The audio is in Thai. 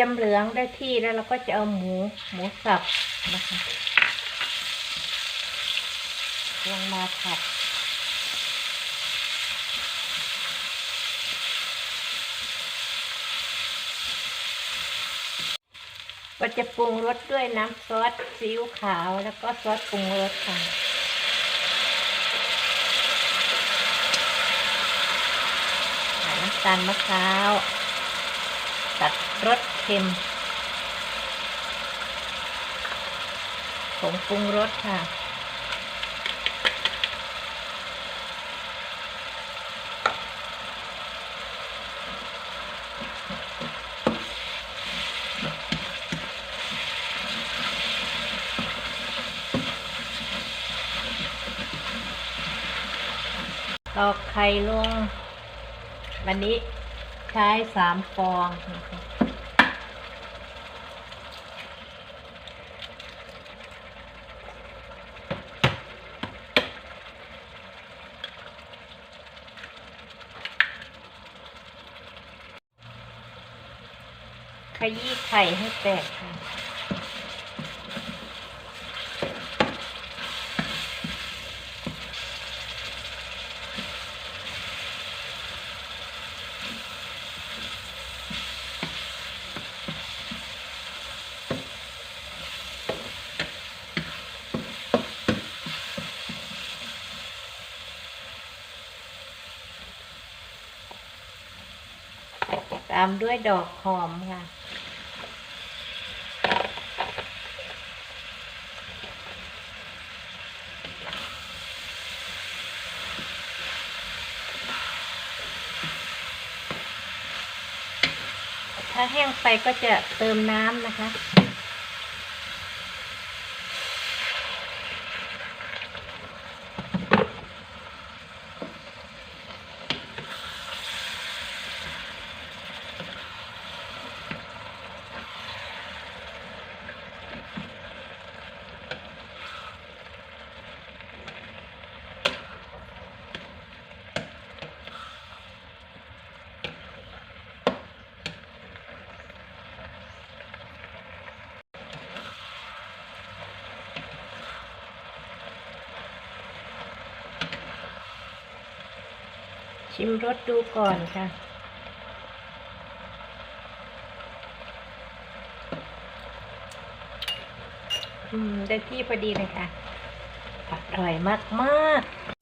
ยมเหลืองได้ที่แล้วเราก็จะเอาหมูหมูสับนะคะลงมาผัดก็จะปรุงรสด้วยน้ำซอสซีอิ๊วขาวแล้วก็ซอสปรุงรสค่ะน้ำตาลมะพร้าวตัดรส เค็ม ผงปรุงรสค่ะ ตอกไข่ลง วันนี้ใช้สามฟองนะคะ ยี้ไข่ให้แตกค่ะตามด้วยดอกหอมค่ะ ถ้าแห้งไปก็จะเติมน้ำนะคะ ชิมรสดูก่อนค่ะ อืม ได้ที่พอดีเลยค่ะ อร่อยมาก ๆ